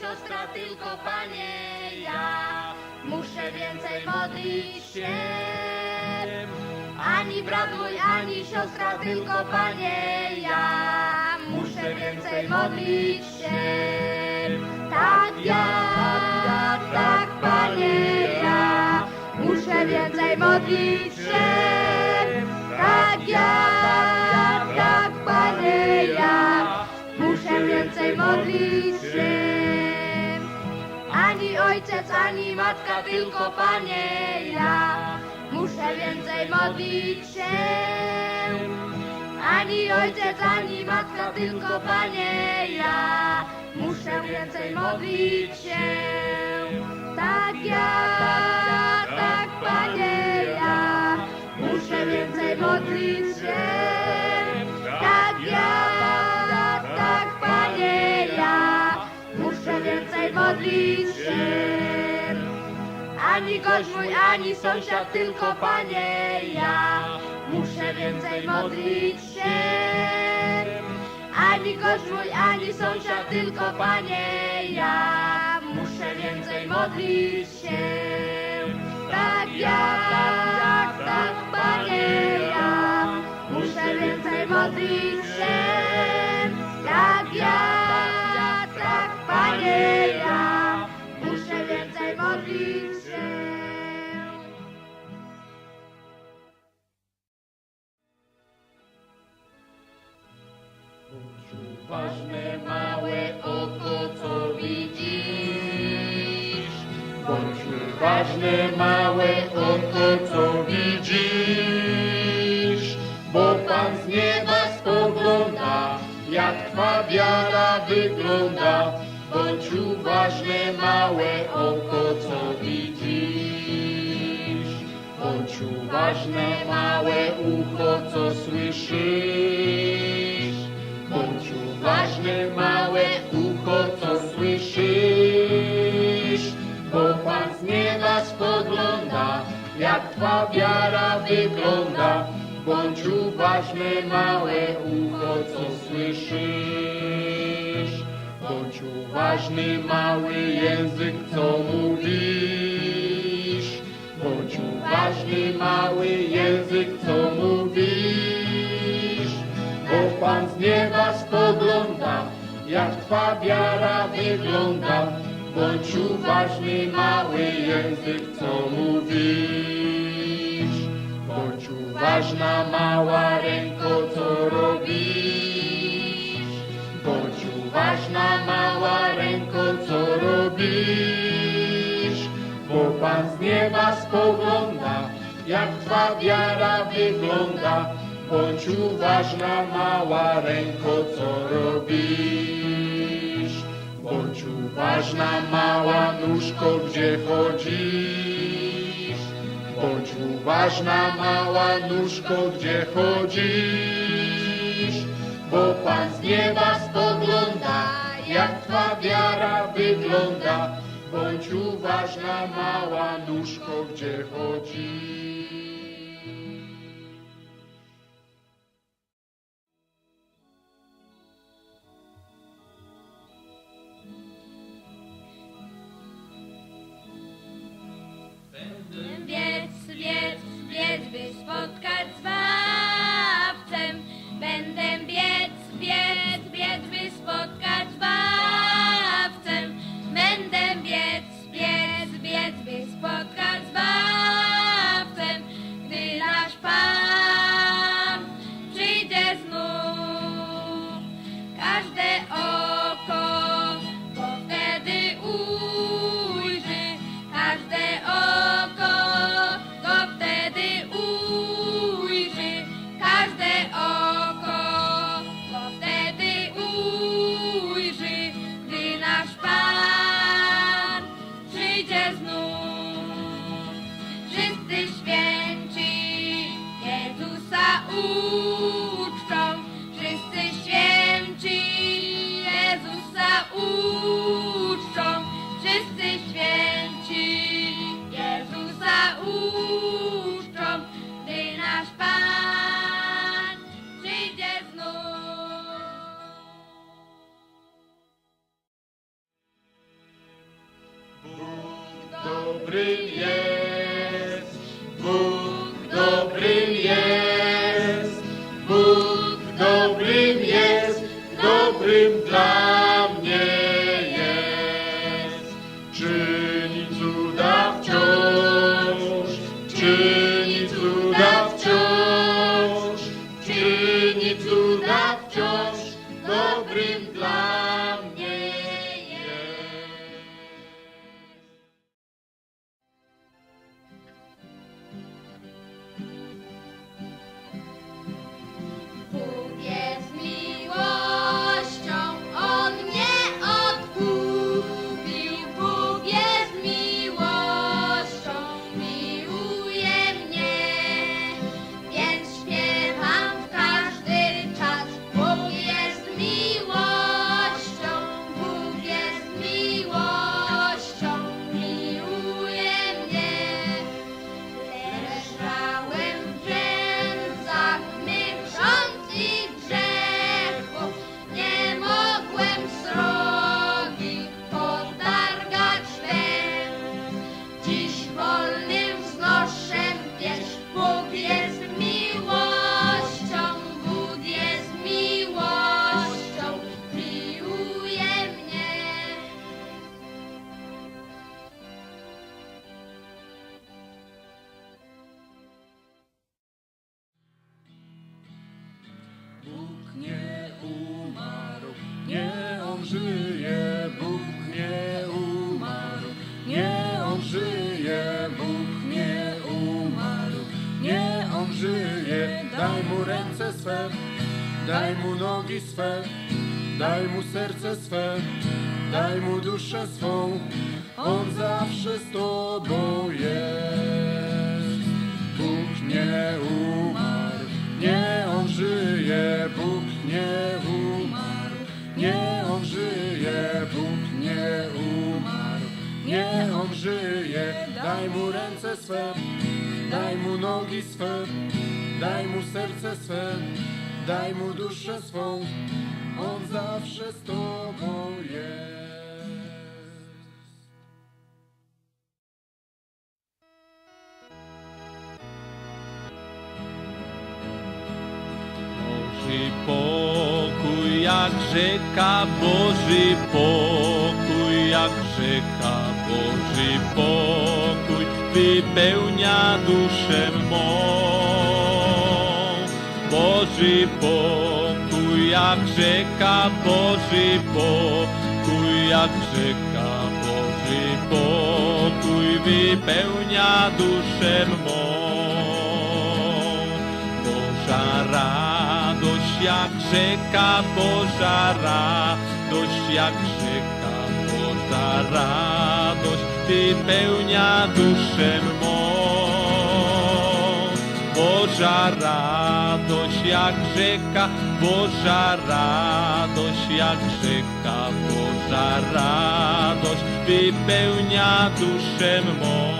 siostra, tylko Panie ja. Muszę więcej modlić się. Ani brat mój, ani siostra, tylko Panie ja. Muszę więcej modlić się. Tak ja, tak Panie ja. Muszę więcej modlić się. Tak ja, tak Panie ja. Muszę więcej modlić się. Ojciec, ani matka, tylko Panie ja. Muszę więcej modlić się. Ani ojciec, ani matka, tylko Panie ja. Muszę więcej modlić się. Tak ja, tak Panie ja. Muszę więcej modlić się. Ani gość mój, ani sąsiad, tylko Panie ja. Muszę więcej modlić się. Ani gość mój, ani sąsiad, tylko Panie ja. Muszę więcej modlić się. Tak ja, tak Panie ja. Muszę więcej modlić się. Tak ja, tak Panie ja. Ważne małe oko, co widzisz. Bądź ważne małe oko, co widzisz. Bo Pan z nieba spogląda, jak Twa wiara wygląda. Bądź uważne małe oko, co widzisz. Bądź uważne małe ucho, co słyszysz. Bądź uważny, małe ucho, co słyszysz, bo Pan z nieba spogląda, jak Twa wiara wygląda. Bądź uważny, małe ucho, co słyszysz. Bądź uważny, mały język, co mówisz. Bądź uważny, mały język, co mówisz. Pan z nieba spogląda, jak Twa wiara wygląda. Bądź uważny, mały język, co mówisz. Bądź uważna, mała ręko, co robisz. Bądź uważna, mała ręko, co robisz. Bo Pan z nieba spogląda, jak Twa wiara wygląda. Bądź uważna, mała ręko, co robisz. Bądź uważna, mała nóżko, gdzie chodzisz. Bądź uważna, mała nóżko, gdzie chodzisz. Bo Pan z nieba spogląda, jak Twa wiara wygląda. Bądź uważna, mała nóżko, gdzie chodzisz. Bien, bien. Swe, daj mu nogi swe, daj mu serce swe, daj mu duszę swą, on zawsze z tobą jest. Bóg nie umarł, nie on żyje, Bóg nie umarł, nie on żyje, Bóg nie umarł, nie on żyje. Daj mu ręce swe, daj mu nogi swe, daj mu serce swe, daj mu duszę swą, on zawsze z tobą jest. Pokój jak rzeka, Boży pokój jak rzeka, Boży pokój wypełnia duszę mą. Boży pokój jak rzeka, Boży pokój jak rzeka, Boży pokój wypełnia duszę mą. Boża radość jak rzeka, Boża radość jak rzeka, Boża radość wypełnia duszę mą. Boża radość jak rzeka, Boża radość jak rzeka, Boża radość wypełnia duszę mą.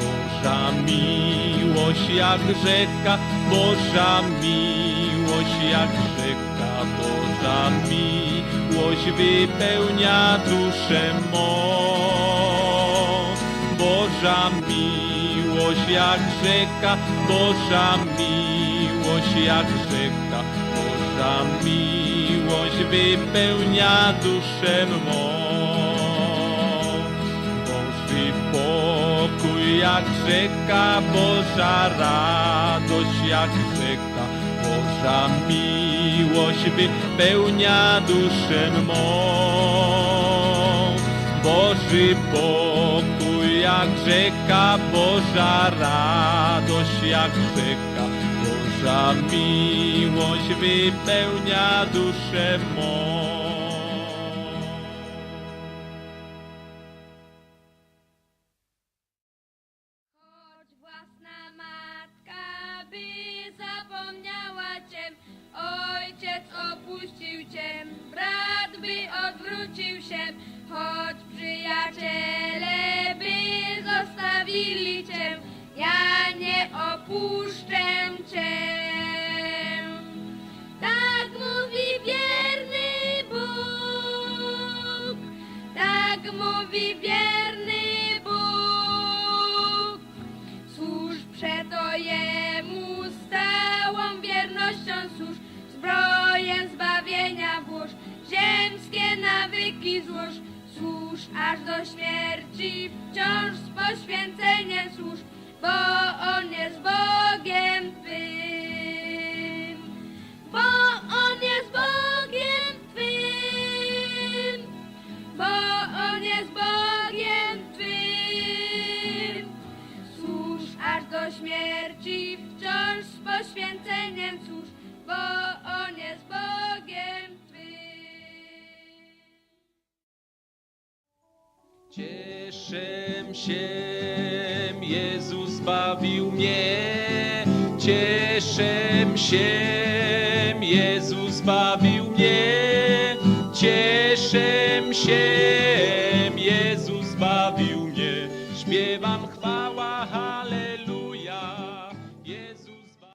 Boża miłość jak rzeka, Boża miłość jak rzeka, Boża miłość wypełnia duszę mą. Boża miłość jak rzeka, Boża miłość jak rzeka, Boża miłość wypełnia duszę mą. Boży pokój jak rzeka, Boża radość jak rzeka, Boża miłość wypełnia duszę mą. Boży pokój jak rzeka, Boża radość jak rzeka, Boża miłość wypełnia duszę mą. Opuścił cię, brat by odwrócił się, choć aż do śmierci wciąż poświęcenie służb, bo Cieszę się, Jezus zbawił mnie. Cieszę się, Jezus zbawił mnie. Cieszę się,